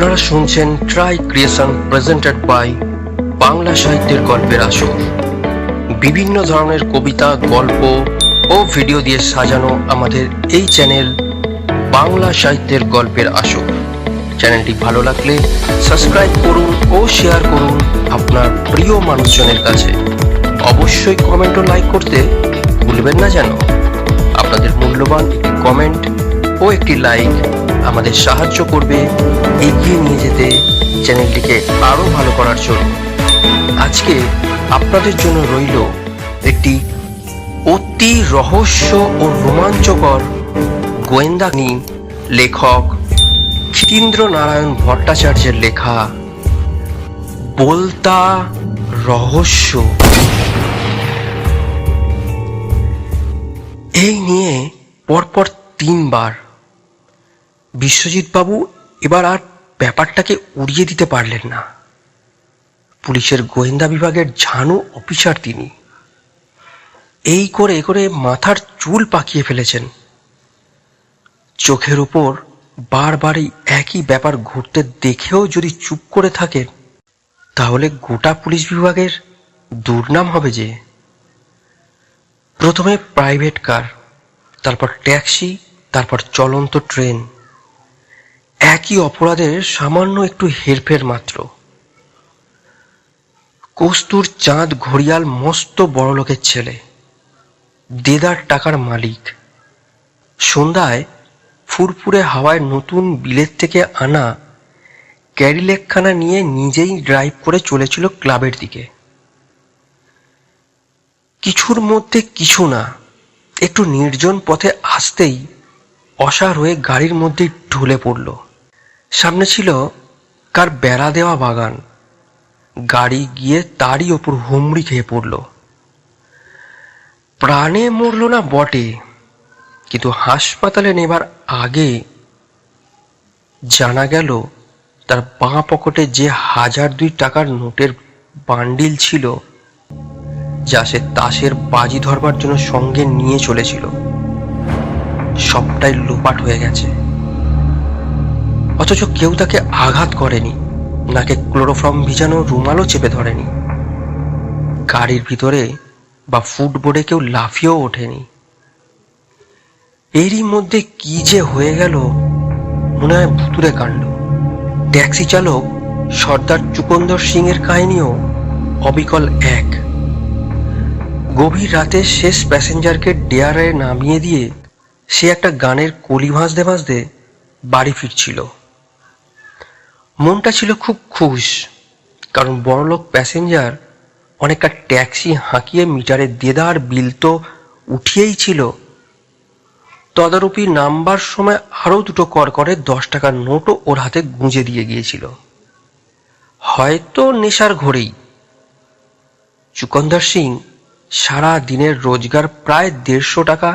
আপনারা শুনছেন try creation presented by Bangla সাহিত্যের গল্পের আসর। বিভিন্ন ধরনের কবিতা, গল্প ও ভিডিও দিয়ে সাজানো আমাদের এই চ্যানেল বাংলা সাহিত্যের গল্পের আসর। চ্যানেলটি ভালো লাগলে সাবস্ক্রাইব করুন ও শেয়ার করুন আপনার প্রিয় মানুষজনের কাছে। অবশ্যই কমেন্ট ও লাইক করতে ভুলবেন না যেন। আপনাদের মূল্যবান একটি কমেন্ট ও একটি লাইক আমাদের সাহায্য করবে, এগিয়ে নিয়ে যেতে চ্যানেলটিকে আরও ভালো করার জন্য। আজকে আপনাদের জন্য রইল একটি অতি রহস্য ও রোমাঞ্চকর গোয়েন্দানি লেখক ক্ষীরেন্দ্র নারায়ণ ভট্টাচার্যের লেখা বলতা রহস্য। এই নিয়ে পরপর তিনবার বিশ্বজিৎ বাবু এবার আর ব্যাপারটাকে উড়িয়ে দিতে পারলেন না। পুলিশের গোয়েন্দা বিভাগের ঝানু অফিসার তিনি। এই করে করে মাথার চুল পাকিয়ে ফেলেছেন। চোখের উপর বারবার এই একই ব্যাপার ঘুরতে দেখেও যদি চুপ করে থাকেন, তাহলে গোটা পুলিশ বিভাগের দুর্নাম হবে যে। প্রথমে প্রাইভেট কার, তারপর ট্যাক্সি, তারপর চলন্ত ট্রেন। একই অপরাধের সামান্য একটু হেরফের মাত্র। কস্তুর চাঁদ ঘড়িয়াল মস্ত বড় লোকের ছেলে। দেদার টাকার মালিক। সন্ধ্যায় ফুরফুরে হাওয়ায় নতুন বিলেত থেকে আনা ক্যারিলেকখানা নিয়ে নিজেই ড্রাইভ করে চলেছিল ক্লাবের দিকে। কিছুর মধ্যে কিছু না, একটু নির্জন পথে আসতেই অসার হয়ে গাড়ির মধ্যে ঢুলে পড়ল। সামনে ছিল কার বেড়া দেওয়া বাগান। গাড়ি গিয়ে তারই ওপর হুমড়ি খেয়ে পড়ল। প্রাণে মরল না বটে, কিন্তু হাসপাতালে নেবার আগে জানা গেল, তার বাঁ পকেটে যে হাজার দুই টাকার নোটের বান্ডিল ছিল, যা সে তাসের বাজি ধরবার জন্য সঙ্গে নিয়ে চলেছিল। সবটাই লোপাট হয়ে গেছে। অথচ কেউ তাকে আঘাত করেনি, নাকে ক্লোরোফর্ম ভিজানো রুমালও চেপে ধরেনি। গাড়ির ভিতরে বা ফুটবোর্ডে কেউ লাফিয়েও ওঠেনি। এরই মধ্যে কি যে হয়ে গেল, মনে হয় ভুতুরে কাণ্ড। ট্যাক্সি চালক সর্দার চুকন্দর সিং এর কাহিনীও অবিকল এক। গভীর রাতে শেষ প্যাসেঞ্জারকে ডেয়ারে নামিয়ে দিয়ে সে একটা গানের কলি ভাঁজতে ভাঁজতে বাড়ি ফিরছিল। মনটা ছিল খুব খুশ, কারণ বড়লোক প্যাসেঞ্জার অনেকটা ট্যাক্সি হাঁকিয়ে মিটারে দেদার বিল তো উঠিয়েই ছিল। তদারপি নামবার সময় আরও দুটো কর করে দশ টাকার নোটও ওর হাতে গুঁজে দিয়ে গিয়েছিল। হয়তো নেশার ঘরেই চুকন্দর সিং সারা দিনের রোজগার প্রায় দেড়শো টাকা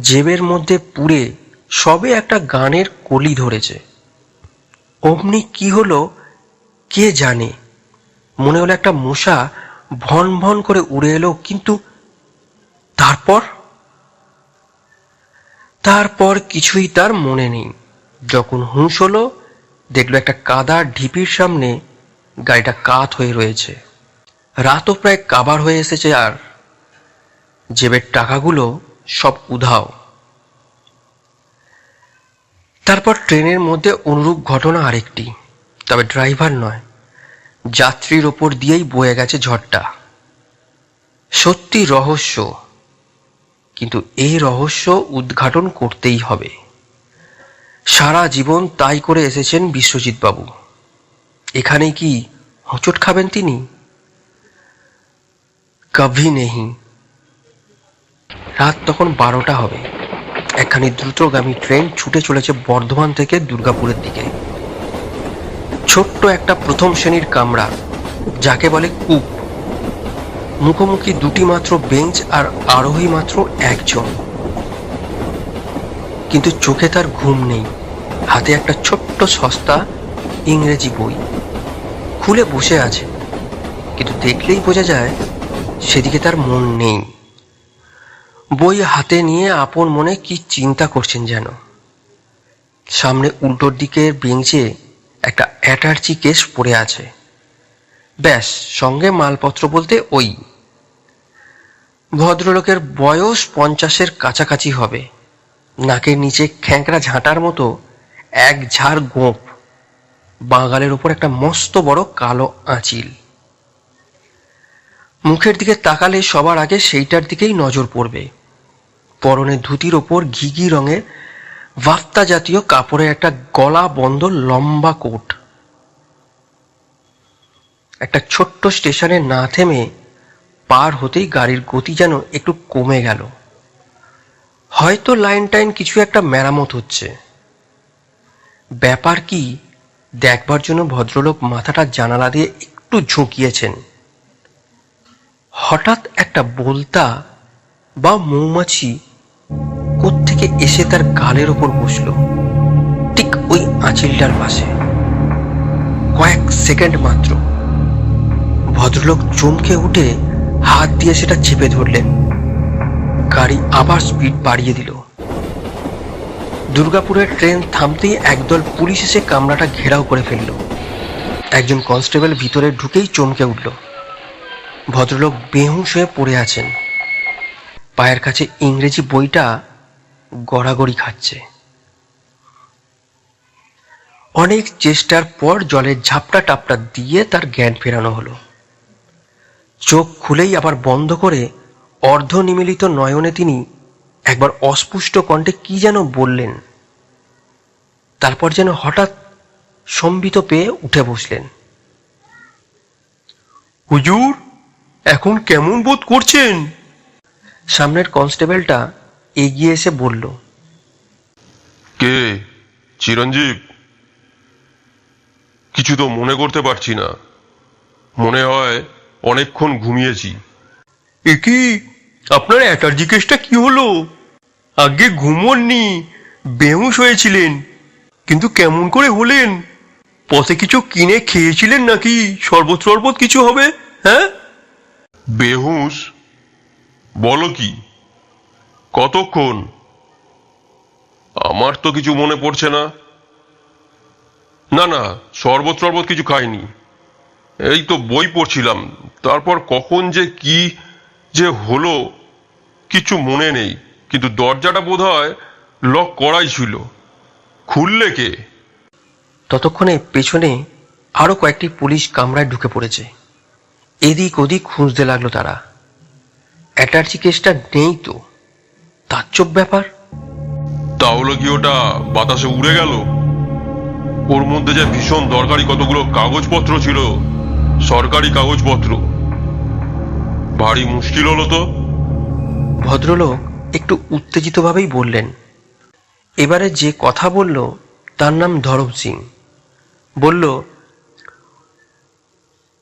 জেবের মধ্যে পুড়ে সবে একটা গানের কলি ধরেছে। অমনি কি হলো, কে জানে? মনে হলো একটা মশা ভন ভন করে উড়ে এলো, কিন্তু তারপর? তারপর কিছুই তার মনে নেই। যখন হুঁশ হলো, দেখল একটা কাদার ঢিপির সামনে গাড়িটা কাত হয়ে রয়েছে। রাতও প্রায় কাবার হয়ে এসেছে আর। জেবের টাকাগুলো সব উধাও। তারপর ট্রেনের মধ্যে অনুরূপ ঘটনা আরেকটি, তবে ড্রাইভার নয়। যাত্রীর ওপর দিয়েই বয়ে গেছে ঝড়টা। সত্যি রহস্য, কিন্তু এই রহস্য উদ্ঘাটন করতেই হবে। সারা জীবন তাই করে এসেছেন বিশ্বজিৎ বাবু এখানে কি হোঁচট খাবেন তিনি? কভি নেহি। রাত তখন বারোটা হবে। একখানি দ্রুতগামী ট্রেন ছুটে চলেছে বর্ধমান থেকে দুর্গাপুরের দিকে। ছোট্ট একটা প্রথম শ্রেণির কামরা, যাকে বলে কূপ। মুখোমুখি দুটি মাত্র বেঞ্চ আর আরোহী মাত্র একজন। কিন্তু চোখে তার ঘুম নেই। হাতে একটা ছোট্ট সস্তা ইংরেজি বই। খুলে বসে আছে, কিন্তু দেখলেই বোঝা যায় সেদিকে তার মন নেই। বই হাতে নিয়ে আপন মনে কি চিন্তা করছেন যেন? সামনে উল্টোর দিকের বেঞ্চে একটা অ্যাটার্জি কেস পড়ে আছে। ব্যাস, সঙ্গে মালপত্র বলতে ওই। ভদ্রলোকের বয়স পঞ্চাশের কাছাকাছি হবে। নাকের নিচে খ্যাঁকড়া ঝাঁটার মতো এক ঝাড় গোঁপ বাঙালের ওপর একটা মস্ত বড় কালো আঁচিল। মুখের দিকে তাকালে সবার আগে সেইটার দিকেই নজর পড়বে। পরনে ধুতির ওপর ঘিঘি রঙের বার্তা জাতীয় কাপড়ে একটা গলা বন্ধ লম্বা কোট। একটা ছোট্ট স্টেশনে না থেমে পার হতেই গাড়ির গতি যেন একটু কমে গেল। হয়তো লাইন টাইন কিছু একটা মেরামত হচ্ছে। ব্যাপার কি, দেখবার জন্য ভদ্রলোক মাথাটা জানালা দিয়ে একটু ঝুঁকিয়েছেন। হঠাৎ একটা বলতা বা মৌমাছি কোত্থেকে এসে তার গালের ওপর বসল? ঠিক ওই আঁচিলটার পাশে। কয়েক সেকেন্ড মাত্র। ভদ্রলোক চমকে উঠে হাত দিয়ে সেটা চেপে ধরলেন। গাড়ি আবার স্পিড বাড়িয়ে দিল। দুর্গাপুরের ট্রেন থামতেই একদল পুলিশ এসে কামরাটা ঘেরাও করে ফেলল। একজন কনস্টেবল ভিতরে ঢুকেই চমকে উঠল। ভদ্রলোক বেহুশ হয়ে পড়ে আছেন। পায়ের কাছে ইংরেজি বইটা গড়াগড়ি খাচ্ছে। অনেক চেষ্টার পর জলের ঝাপটা টাপটা দিয়ে তার জ্ঞান ফেরানো হলো। চোখ খুলেই আবার বন্ধ করে অর্ধ নিমিলিত নয়নে তিনি একবার অস্পুষ্ট কণ্ঠে কি যেন বললেন, তারপর যেন হঠাৎ সম্বিত পেয়ে উঠে বসলেন। হুজুর, এখন কেমন বোধ করছেন? সামনের কনস্টেবলটা এগিয়ে এসে বলল কে? চিরঞ্জীব? কিছু তো মনে করতে পারছি না। মনে হয় অনেকক্ষণ ঘুমিয়েছি। এ কি? আপনার অ্যাটার্জি কেসটা কি হলো? আগে ঘুমননি বেহুশ হয়েছিলেন কিন্তু কেমন করে হলেন? পথে কিছু কিনে খেয়েছিলেন নাকি? শরবত শরবত কিছু হবে হ্যাঁ? বেহুশ? বলো কি? কতক্ষণ? আমার তো কিছু মনে পড়ছে না। না না, শরবত শরবত কিছু খাইনি। এই তো বই পড়ছিলাম। তারপর কখন যে কি যে হলো, কিছু মনে নেই। কিন্তু দরজাটা বোধ হয় লক করাই ছিল। খুললে কে? ততক্ষণে পেছনে আরও কয়েকটি পুলিশ কামরায় ঢুকে পড়েছে। এদিক ওদিক খুঁজতে লাগল তারা। অ্যাটার্জি কেসটা নেই তো। তাজ্জব ব্যাপার। তাহলে কি ওটা বাতাসে উড়ে গেল? ওর মধ্যে যে ভীষণ দরকারি কতগুলো কাগজপত্র ছিল সরকারি কাগজপত্র। ভারী মুশকিল হলো তো। ভদ্রলোক একটু উত্তেজিতভাবেই বললেন এবারে যে কথা বলল তার নাম ধরম সিং। বলল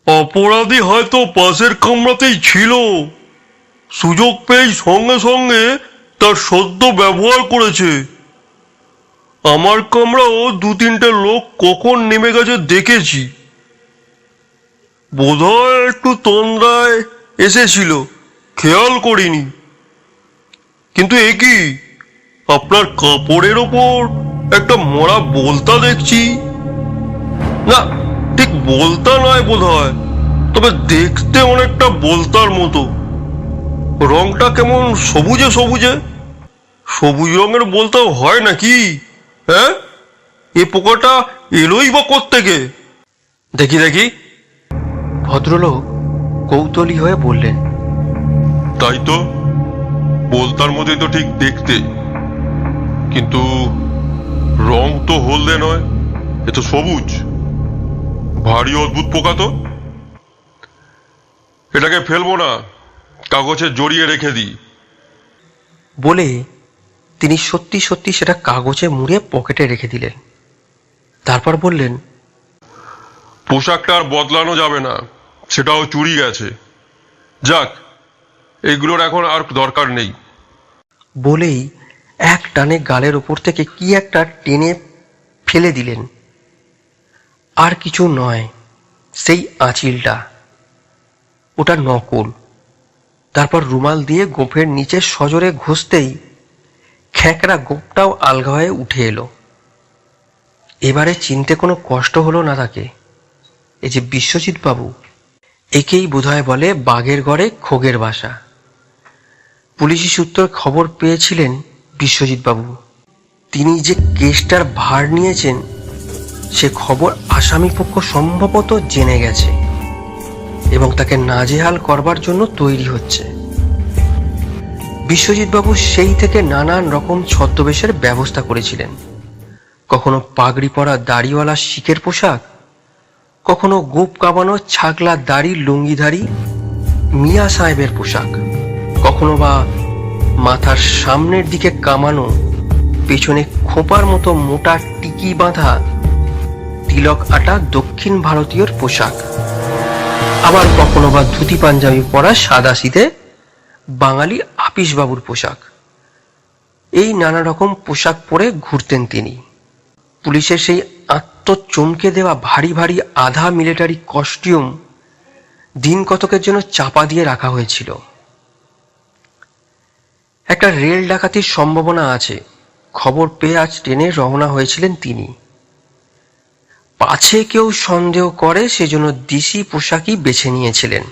অপরাধী হয়তো পাশের কামরাতেই ছিল। সুযোগ পেয়েই সঙ্গে সঙ্গে তার সদ্য ব্যবহার করেছে। আমার কামরাও দু তিনটে লোক কখন নেমে গেছে দেখেছি। বোধহয় একটু তন্দ্রায় এসেছিল, খেয়াল করিনি। কিন্তু এ কি? আপনার কাপড়ের ওপর একটা মরা বলতা দেখছি। না, ঠিক বলতা নয় বোধ হয় তবে দেখতে অনেকটা বলতার মতো। রংটা কেমন সবুজে সবুজে? সবুজ রঙের বলতাও হয় নাকি? হ্যাঁ? এ পোকাটা এলোই বা থেকে দেখি দেখি। ভদ্রলোক কৌতূহলী হয়ে বললেন তাই তো। বলতার মধ্যে তো ঠিক দেখতে। কিন্তু রং তো হলদে নয় এ তো সবুজ। ভারী অদ্ভুত পোকা তো। এটাকে ফেলব না। কাগজে জড়িয়ে রেখে দিই। বলে তিনি সত্যি সত্যি সেটা কাগজে মুড়ে পকেটে রেখে দিলেন। তারপর বললেন পোশাকটা আর বদলানো যাবে না সেটাও চুরি গেছে। যাক এগুলোর এখন আর দরকার নেই। বলেই এক টানে গালের ওপর থেকে কি একটা টেনে ফেলে দিলেন। আর কিছু নয় সেই আঁচিলটা। ওটা নকল। তারপর রুমাল দিয়ে গোফের নিচে সজোরে ঘষতেই খ্যাঁকড়া গোপটাও আলগা হয়ে উঠে এলো। এবারে চিনতে কোনো কষ্ট হলো না তাকে। এই যে বিশ্বজিৎ বাবু একেই বোধহয় বলে বাঘের গড়ে খোগের বাসা। পুলিশি সূত্র খবর পেয়েছিলেন বিশ্বজিৎ বাবু তিনি যে কেসটার ভার নিয়েছেন, সে খবর আসামি পক্ষ সম্ভবত জেনে গেছে। এবং তাকে নাজেহাল করবার জন্য তৈরি হচ্ছে। বিশ্বজিৎ বাবু সেই থেকে নানান রকম ছদ্মবেশের ব্যবস্থা করেছিলেন। কখনো পাগড়ি পরা দাড়িওয়ালা শিখের পোশাক, কখনো গোপ কামানো ছাগলা দাড়ি লুঙ্গিধারী মিয়া সাহেবের পোশাক, কখনো বা মাথার সামনের দিকে কামানো, পেছনে খোপার মতো মোটা টিকি বাঁধা তিলক আটা দক্ষিণ ভারতীয়র পোশাক। আবার কখনো বা ধুতি পাঞ্জাবি পরা সাদা শীতে বাঙালি আপিসবাবুর পোশাক। এই নানা রকম পোশাক পরে ঘুরতেন তিনি। পুলিশের সেই আত্মচমকে দেওয়া ভারী ভারী আধা মিলিটারি কস্টিউম দিন কতকের জন্য চাপা দিয়ে রাখা হয়েছিল। একটা রেল ডাকাতির সম্ভাবনা আছে। খবর পেয়ে আজ ট্রেনে রওনা হয়েছিলেন তিনি। পাছে কেউ সন্দেহ করে, সেজন্য দিশি পোশাকই বেছে নিয়েছিলেন।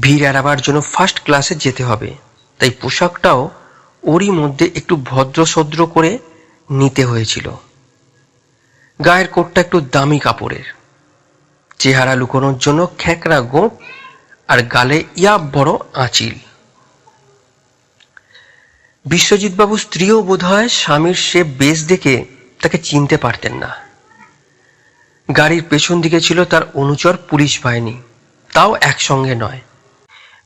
ভিড় এড়াবার জন্য ফার্স্ট ক্লাসে যেতে হবে। তাই পোশাকটাও ওরই মধ্যে একটু ভদ্রসদ্র করে নিতে হয়েছিল। গায়ের কোটটা একটু দামি কাপড়ের। চেহারা লুকোনোর জন্য খ্যাকড়া গোপ আর গালে ইয়া বড় আঁচিল। বিশ্বজিৎবাবু স্ত্রীও বোধহয় স্বামীর সে বেশ দেখে তাকে চিনতে পারতেন না। গাড়ির পেছন দিকে ছিল তার অনুচর পুলিশ বাহিনী। তাও একসঙ্গে নয়।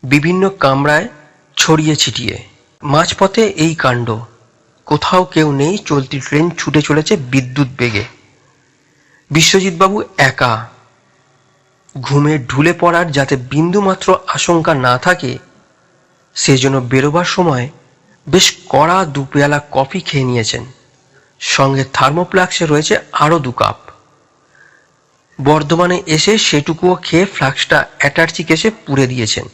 বিভিন্ন কামরায় ছড়িয়ে ছিটিয়ে। মাঝপথে এই কাণ্ড। কোথাও কেউ নেই, চলতি ট্রেন ছুটে চলেছে বিদ্যুৎ বেগে। বিশ্বজিৎবাবু একা। ঘুমে ঢুলে পড়ার যাতে বিন্দুমাত্র আশঙ্কা না থাকে সেজন্য বেরোবার সময় বেশ কড়া দু পেয়ালা কফি খেয়ে নিয়েছেন। সঙ্গে থার্মোপ্লাক্সে রয়েছে আরও দু কাপ। বর্ধমানে এসে সেটুকুও খেয়ে ফ্লাক্সটা অ্যাটার্চি কেসে পুড়ে দিয়েছেন।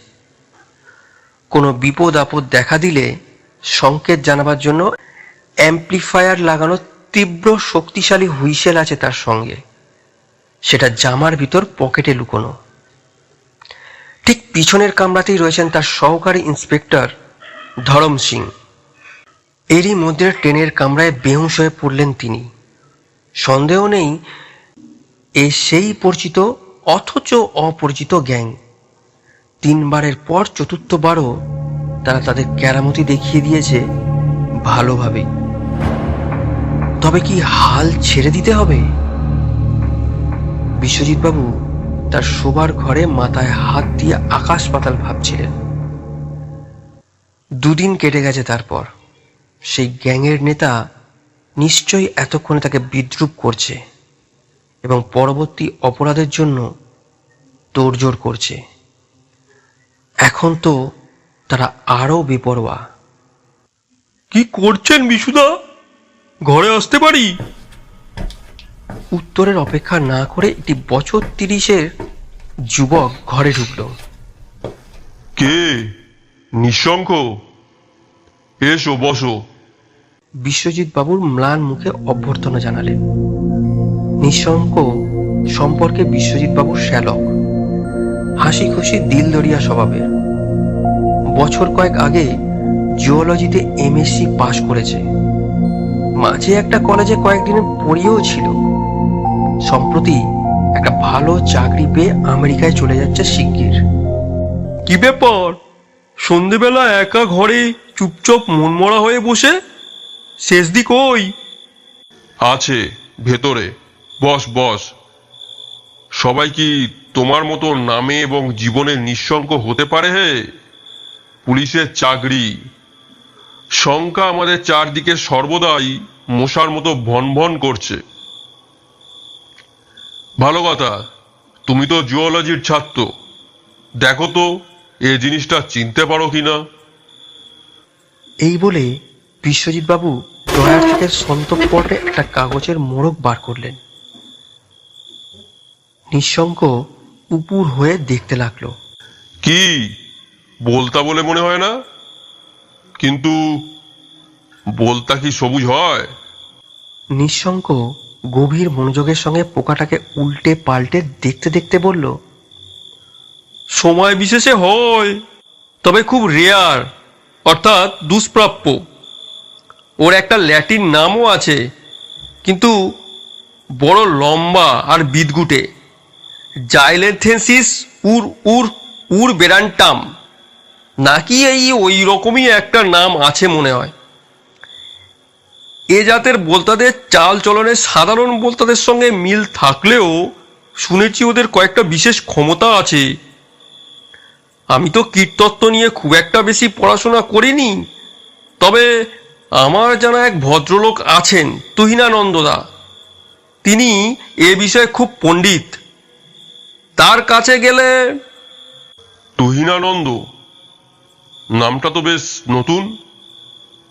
কোনো বিপদ আপদ দেখা দিলে সংকেত জানাবার জন্য অ্যাম্প্লিফায়ার লাগানো তীব্র শক্তিশালী হুইসেল আছে তার সঙ্গে। সেটা জামার ভিতর পকেটে লুকোনো। ঠিক পিছনের কামরাতেই রয়েছেন তার সহকারী ইন্সপেক্টর ধরম সিং। এরই মধ্যে ট্রেনের কামরায় বেহুশ হয়ে পড়লেন তিনি। সন্দেহ নেই এ সেই পরিচিত, অথচ অপরিচিত গ্যাং। তিনবারের পর চতুর্থবারও তারা তাদের কেরামতি দেখিয়ে দিয়েছে ভালোভাবে। তবে কি হাল ছেড়ে দিতে হবে? বিশ্বজিৎবাবু তার শোবার ঘরে মাথায় হাত দিয়ে আকাশ পাতাল ভাবছিলেন। দুদিন কেটে গেছে তারপর। সেই গ্যাংয়ের নেতা নিশ্চয়ই এতক্ষণে তাকে বিদ্রুপ করছে। এবং পরবর্তী অপরাধের জন্য তোড়জোড় করছে। এখন তো তারা আরও বেপরোয়া। কি করছেন বিশুদা? ঘরে আসতে পারি? উত্তরের অপেক্ষা না করে একটি বছর তিরিশের যুবক ঘরে ঢুকলো। কে? নিঃশঙ্ক? এসো বসো। বিশ্বজিৎ বাবুর ম্লান মুখে অভ্যর্থনা জানালেন। নিঃশঙ্ক সম্পর্কে বিশ্বজিৎ বাবুর শ্যালক। হাসি খুশি দিল দরিয়া স্বভাবের। বছর কয়েক আগে জিওলজিতে এমএসসি পাশ করেছে। মাঝে একটা কলেজে কয়েকদিনের পড়িয়েও ছিল। সম্প্রতি একটা ভালো চাকরি পেয়ে আমেরিকায় চলে যাচ্ছে শিগগির। কি ব্যাপার? সন্ধেবেলা একা ঘরে চুপচাপ মনমরা হয়ে বসে? শেষ দিক ওই। আছে ভেতরে। বস বস, সবাই কি তোমার মতো নামে এবং জীবনে নিঃশঙ্ক হতে পারে হে? পুলিশের চাকরি। শঙ্কা আমাদের চারদিকে সর্বদাই মশার মতো ভন ভন করছে। ভালো কথা, তুমি তো জিওলজির ছাত্র। দেখো তো, এ জিনিসটা চিনতে পারো কিনা এই বলে বিশ্বজিৎ বাবু ড্রয়ার থেকে সন্তর্পণে একটা কাগজের মোড়ক বার করলেন। নিঃশঙ্ক উপুর হয়ে দেখতে লাগল। কি? বলতা বলে মনে হয় না? কিন্তু বলতা কি সবুজ হয়? নিঃশঙ্ক গভীর মনোযোগের সঙ্গে পোকাটাকে উল্টে পাল্টে দেখতে দেখতে বলল সময় বিশেষে হয় তবে খুব রেয়ার অর্থাৎ দুষ্প্রাপ্য। ওর একটা ল্যাটিন নামও আছে কিন্তু বড় লম্বা আর বিদগুটে জাইলেথেন্সিস উর উর উর বেরান্টাম নাকি এই ওই রকমই একটা নাম আছে মনে হয়। এ জাতের বোলতাদের চাল চলনের সাধারণ বোলতাদের সঙ্গে মিল থাকলেও শুনেছি ওদের কয়েকটা বিশেষ ক্ষমতা আছে। আমি তো কীটতত্ত্ব নিয়ে খুব একটা বেশি পড়াশোনা করিনি, তবে আমার জানা এক ভদ্রলোক আছেন, তুহিনানন্দদা। তিনি এ বিষয়ে খুব পণ্ডিত। তার কাছে গেলে? তুহিনানন্দ নামটা তো বেশ নতুন।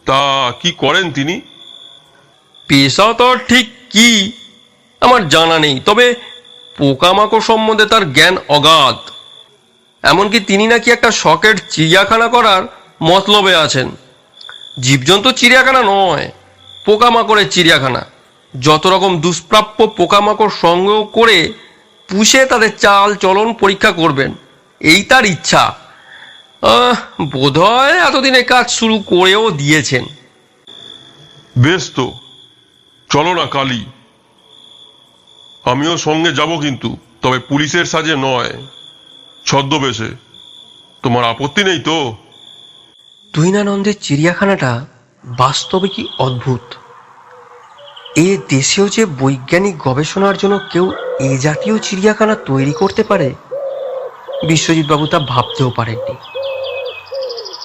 তা কি করেন তিনি? পেশা তো ঠিক কি? আমার জানা নেই তবে পোকামাকড় সম্বন্ধে তার জ্ঞান অগাধ। এমনকি তিনি নাকি একটা শখের চিড়িয়াখানা করার মতলবে আছেন। জীবজন্তু চিড়িয়াখানা নয় পোকামাকড়ের চিড়িয়াখানা। যত রকম দুষ্প্রাপ্য পোকামাকড় সংগ্রহ করে পুষে তাদের চাল চলন পরীক্ষা করবেন। এই তার ইচ্ছা। বোধহয় এতদিনে কাজ শুরু করেও দিয়েছেন। বেশ তো। চলো না কালি। আমিও সঙ্গে যাব কিন্তু তবে পুলিশের সাজে নয়। ছদ্মবেশে। তোমার আপত্তি নেই তো? তুহিনানন্দের চিড়িয়াখানাটা বাস্তবে কি অদ্ভুত? এ দেশেও যে বৈজ্ঞানিক গবেষণার জন্য কেউ এ জাতীয় চিড়িয়াখানা তৈরি করতে পারে, বিশ্বজিৎবাবু তা ভাবতেও পারেননি।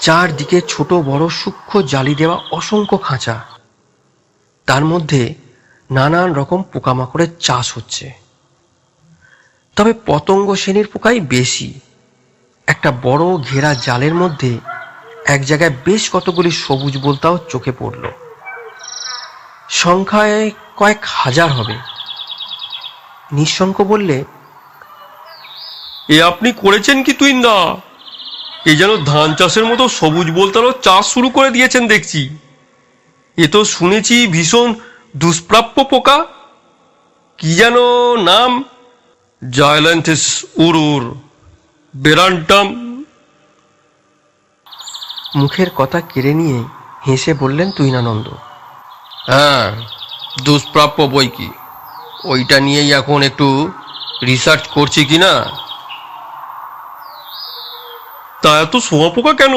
চারদিকে ছোট বড় সূক্ষ্ম জালি দেওয়া অসংখ্য খাঁচা। তার মধ্যে নানান রকম পোকামাকড়ের চাষ হচ্ছে। তবে পতঙ্গ শ্রেণির পোকাই বেশি। একটা বড় ঘেরা জালের মধ্যে এক জায়গায় বেশ কতগুলি সবুজ বলতাও চোখে পড়ল। সংখ্যায় কয়েক হাজার হবে। নিঃশঙ্ক বললে এ আপনি করেছেন কি তুই না? এ যেন ধান চাষের মতো সবুজ বলতারও চাষ শুরু করে দিয়েছেন দেখছি। এ তো শুনেছি ভীষণ দুষ্প্রাপ্য পোকা। কি যেন নাম? জায়লেন্থিস উরুর বেরান্টাম। মুখের কথা কেড়ে নিয়ে হেসে বললেন তুইনানন্দ হ্যাঁ দুষ্প্রাপ্য বই কি? ওইটা নিয়েই এখন একটু রিসার্চ করছি কি না? তা এত শোঁয়াপোকা কেন?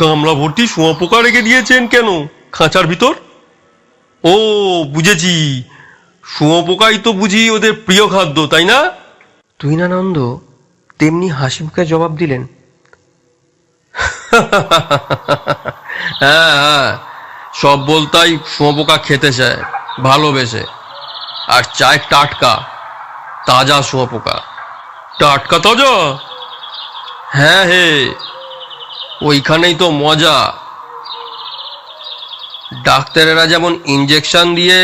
গামলা ভর্তি শোঁয়াপোকা রেখে দিয়েছেন কেন? খাঁচার ভিতর? ও বুঝেছি। শোঁয়াপোকাই তো বুঝি ওদের প্রিয় খাদ্য তাই না? তুইনানন্দ তেমনি হাসি মুখে জবাব দিলেন। হ্যাঁ হ্যাঁ। সব বলতাই শুঁয়োপোকা খেতে চায়, ভালোবেসে। আর চায় টাটকা, তাজা শুঁয়োপোকা। টাটকা তাজা? হ্যাঁ হে, ওইখানেই তো মজা। ডাক্তারেরা যেমন ইঞ্জেকশন দিয়ে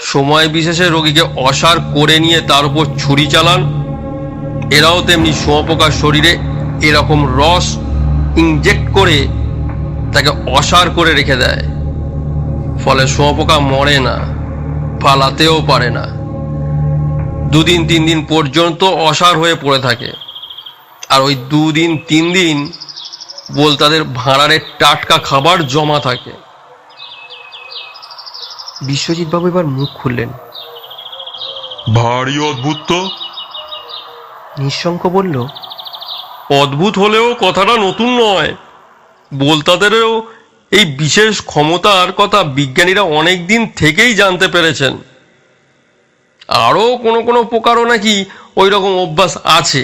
সময় বিশেষে রোগীকে অসার করে নিয়ে তার উপর ছুরি চালান, এরাও তেমনি শুঁয়োপোকার শরীরে এরকম রস ইনজেক্ট করে তাকে অসার করে রেখে দেয়। ফলে শুঁয়োপোকা মরে না পালাতেও পারে না। দুদিন তিন দিন পর্যন্ত অসার হয়ে পড়ে থাকে। আর ওই দুদিন তিন দিন বল তাদের ভাঁড়ারের টাটকা খাবার জমা থাকে। বিশ্বজিৎবাবু এবার মুখ খুললেন। ভারী অদ্ভুত তো। নিঃশঙ্ক বলল অদ্ভুত হলেও কথাটা নতুন নয়। বোলতাদেরও এই বিশেষ ক্ষমতার কথা বিজ্ঞানীরা অনেক দিন থেকেই জানতে পেরেছেন। আরও কোনো কোনো প্রকারও নাকি ওই রকম অভ্যাস আছে।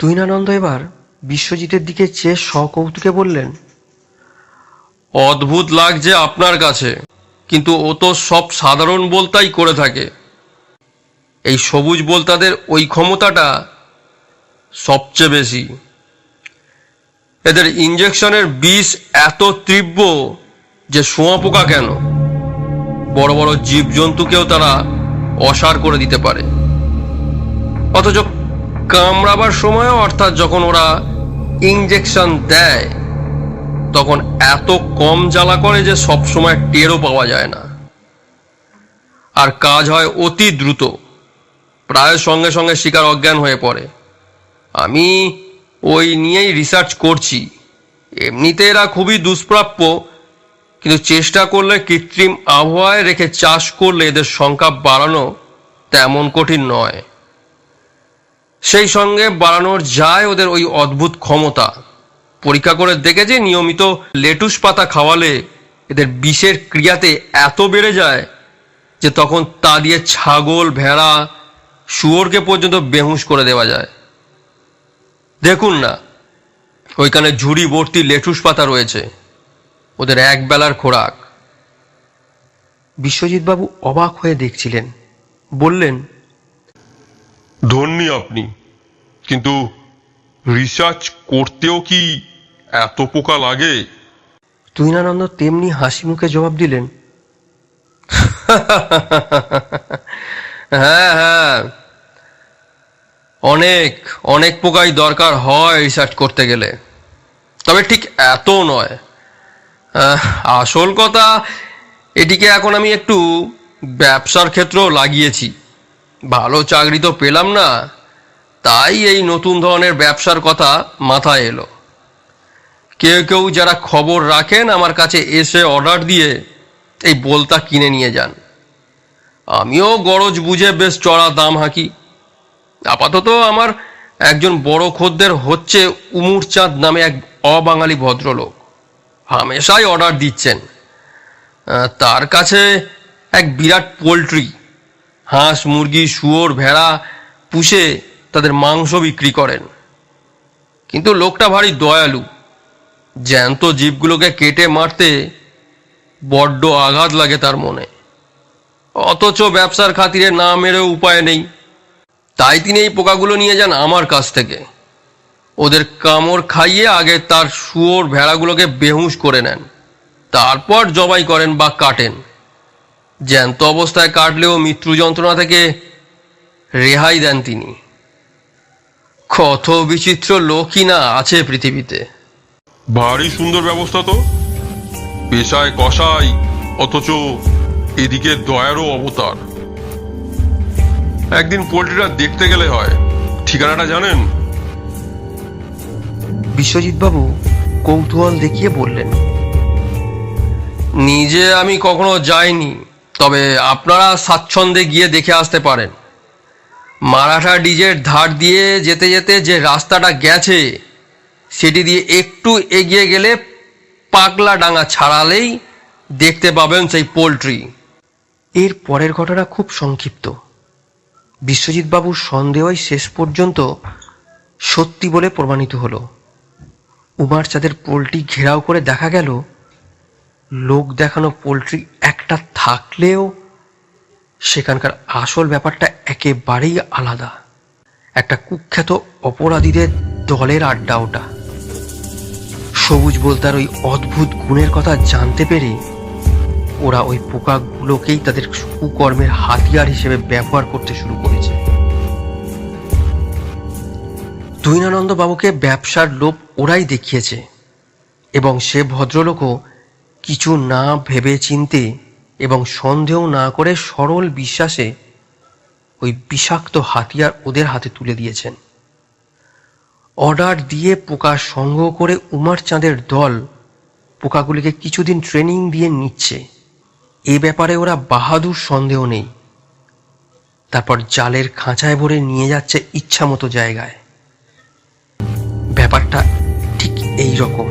তুইনানন্দ এবার বিশ্বজিতের দিকে চেয়ে সকৌতুকে বললেন অদ্ভুত লাগছে আপনার কাছে কিন্তু ও তো সব সাধারণ বলতাই করে থাকে। এই সবুজ বলতাদের ওই ক্ষমতাটা সবচেয়ে বেশি। এদের ইঞ্জেকশনের বিষ এত তীব্র যে শুঁয়াপোকা কেন? বড় বড় জীবজন্তুকেও তারা অসার করে দিতে পারে। অথচ কামড়াবার সময়ও অর্থাৎ যখন ওরা ইঞ্জেকশন দেয়, তখন এত কম জ্বালা করে যে সব সময় টেরও পাওয়া যায় না। আর কাজ হয় অতি দ্রুত, প্রায় সঙ্গে সঙ্গে শিকার অজ্ঞান হয়ে পড়ে। আমি ওই নিয়েই রিসার্চ করছি। এমনিতে এরা খুবই দুষ্প্রাপ্য, কিন্তু চেষ্টা করলে কৃত্রিম আবহাওয়ায় রেখে চাষ করলে এদের সংখ্যা বাড়ানো তেমন কঠিন নয়। সেই সঙ্গে বাড়ানোর যায় ওদের ওই অদ্ভুত ক্ষমতা। পরীক্ষা করে দেখেছি নিয়মিত লেটুস পাতা খাওয়ালে এদের বিষের ক্রিয়াতে এত বেড়ে যায় যে তখন তা দিয়ে ছাগল, ভেড়া, শুয়োরকে পর্যন্ত বেহুশ করে দেওয়া যায়। দেখুন না ওইখানে ঝুড়ি ভর্তি লেটুস পাতা রয়েছে। ওদের এক বেলার খোরাক। বিশ্বজিৎবাবু অবাক হয়ে দেখছিলেন। বললেন ধন্যী আপনি কিন্তু রিসার্চ করতেও কি এত পোকা লাগে? তুহিনানন্দ তেমনি হাসি মুখে জবাব দিলেন হ্যাঁ হ্যাঁ। অনেক অনেক পোকাই দরকার হয় রিসার্চ করতে গেলে। তবে ঠিক এত নয়। আসল কথা, এটিকে এখন আমি একটু ব্যবসার ক্ষেত্রেও লাগিয়েছি। ভালো চাকরি তো পেলাম না, তাই এই নতুন ধরনের ব্যবসার কথা মাথায় এলো। কেউ কেউ যারা খবর রাখেন আমার কাছে এসে অর্ডার দিয়ে এই বলতা কিনে নিয়ে যান। আমিও গরজ বুঝে বেশ চড়া দাম হাঁকি। আপাতত আমার একজন বড় খদ্দের হচ্ছে উমুর চাঁদ নামে এক অবাঙালি ভদ্রলোক। হামেশাই অর্ডার দিচ্ছেন। তার কাছে এক বিরাট পোলট্রি, হাঁস, মুরগি, শুয়োর, ভেড়া পুষে তাদের মাংস বিক্রি করেন। কিন্তু লোকটা ভারী দয়ালু। জ্যান্ত জীবগুলোকে কেটে মারতে বড্ড আঘাত লাগে তার মনে। অথচ ব্যবসার খাতিরে না মেরেও উপায় নেই। তাই তিনি এই পোকাগুলো নিয়ে যান আমার কাছ থেকে। ওদের কামড় খাইয়ে আগে তার শুয়োর ভেড়াগুলোকে বেহুশ করে নেন। তারপর জবাই করেন বা কাটেন। জ্যান্ত অবস্থায় কাটলেও মৃত্যু যন্ত্রণা থেকে রেহাই দেন তিনি। কত বিচিত্র লোকই না আছে পৃথিবীতে। ভারী সুন্দর ব্যবস্থা তো। পেশায় কষাই, অথচ এদিকে দয়ারও অবতার। একদিন পোল্ট্রিটা দেখতে গেলে হয়। ঠিকানাটা জানেন? বিশ্বজিৎবাবু কৌতূহল দেখিয়ে বললেন নিজে আমি কখনো যাইনি তবে আপনারা স্বাচ্ছন্দ্যে গিয়ে দেখে আসতে পারেন। মারাঠা ডিজের ধার দিয়ে যেতে যেতে যে রাস্তাটা গেছে সেটি দিয়ে একটু এগিয়ে গেলে পাগলা ডাঙা ছাড়ালেই দেখতে পাবেন সেই পোলট্রি। এর পরের ঘটনা খুব সংক্ষিপ্ত। বিশ্বজিৎবাবুর সন্দেহই শেষ পর্যন্ত সত্যি বলে প্রমাণিত হলো। উমার চাঁদের পোলট্রি ঘেরাও করে দেখা গেল, লোক দেখানো পোলট্রি একটা থাকলেও সেখানকার আসল ব্যাপারটা একেবারেই আলাদা। একটা কুখ্যাত অপরাধীদের দলের আড্ডা ওটা। সবুজ বলতার ওই অদ্ভুত গুণের কথা জানতে পেরে ওরা ওই পোকাগুলোকেই তাদের কুকর্মের হাতিয়ার হিসেবে ব্যবহার করতে শুরু করেছে। দৈনানন্দ বাবুকে ব্যবসার লোভ ওরাই দেখিয়েছে এবং সে ভদ্রলোকও কিছু না ভেবে চিনতে এবং সন্দেহ না করে সরল বিশ্বাসে ওই বিষাক্ত হাতিয়ার ওদের হাতে তুলে দিয়েছেন। অর্ডার দিয়ে পোকা সংগ্রহ করে উমার চাঁদের দল পোকাগুলিকে কিছুদিন ট্রেনিং দিয়ে নিচ্ছে। এ ব্যাপারে ওরা বাহাদুর সন্দেহ নেই। তারপর জালের খাঁচায় ভরে নিয়ে যাচ্ছে ইচ্ছা মতো জায়গায়। ব্যাপারটা ঠিক এই রকম।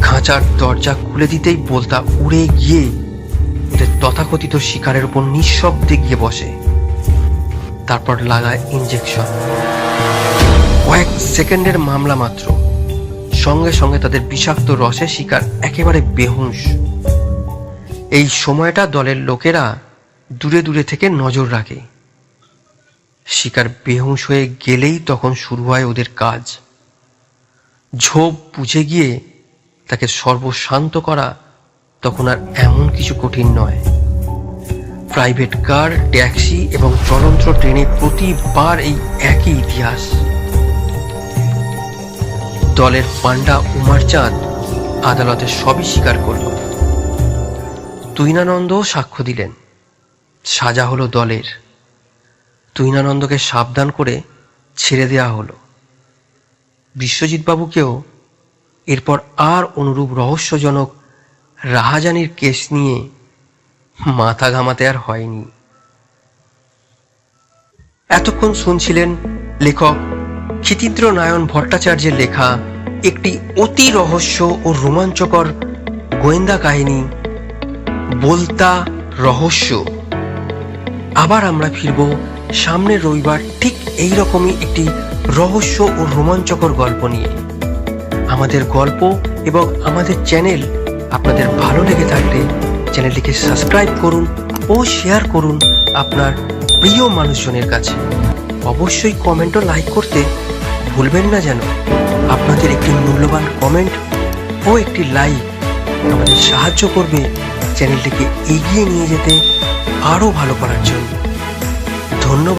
খাঁচার দরজা খুলে দিতেই বলতা উড়ে গিয়ে ওদের তথাকথিত শিকারের উপর নিঃশব্দে গিয়ে বসে। তারপর লাগায় ইঞ্জেকশন কয়েক সেকেন্ডের মামলা মাত্র। সঙ্গে সঙ্গে তাদের বিষাক্ত রসে শিকার একেবারে বেহুঁশ। এই সময়টা দলের লোকেরা দূরে দূরে থেকে নজর রাখে। শিকার বেহুঁশ হয়ে গেলেই তখন শুরু হয় ওদের কাজ। ঝোপ বুঝে গিয়ে তাকে সর্বশান্ত করা তখন আর এমন কিছু কঠিন নয়। প্রাইভেট কার, ট্যাক্সি এবং চলন্ত ট্রেনে প্রতিবার এই একই ইতিহাস। দলের পান্ডা উমার চাঁদ আদালতে সবই স্বীকার করল। তুহিনানন্দও সাক্ষ্য দিলেন। সাজা হলো দলের। তুইনানন্দকে সাবধান করে ছেড়ে দেওয়া হলো। বিশ্বজিৎবাবুকেও এরপর আর অনুরূপ রহস্যজনক রাহাজানির কেস নিয়ে মাথা ঘামাতে আর হয়নি। এতক্ষণ শুনছিলেন লেখক ক্ষিতীন্দ্র নায়ন ভট্টাচার্যের লেখা একটি অতি রহস্য ও রোমাঞ্চকর গোয়েন্দা কাহিনী বলতা রহস্য। আবার আমরা ফিরব সামনের রবিবার ঠিক এই রকমই একটি রহস্য ও রোমাঞ্চকর গল্প নিয়ে। আমাদের গল্প এবং আমাদের চ্যানেল আপনাদের ভালো লেগে থাকলে চ্যানেলটিকে সাবস্ক্রাইব করুন ও শেয়ার করুন আপনার প্রিয় মানুষজনের কাছে। অবশ্যই কমেন্ট ও লাইক করতে ভুলবেন না যেন। আপনাদের একটি মূল্যবান কমেন্ট ও একটি লাইক আমাদের সাহায্য করবে চ্যানেলটিকে এগিয়ে নিয়ে যেতে আরও ভালো করার জন্য ধন্যবাদ।